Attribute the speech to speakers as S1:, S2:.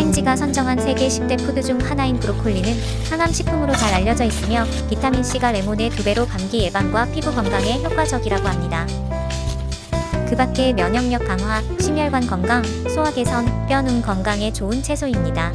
S1: 타임지가 선정한 세계 10대 푸드 중 하나인 브로콜리는 항암 식품으로 잘 알려져 있으며 비타민C가 레몬의 2배로 감기 예방과 피부 건강에 효과적이라고 합니다. 그 밖에 면역력 강화, 심혈관 건강, 소화 개선, 뼈, 눈 건강에 좋은 채소입니다.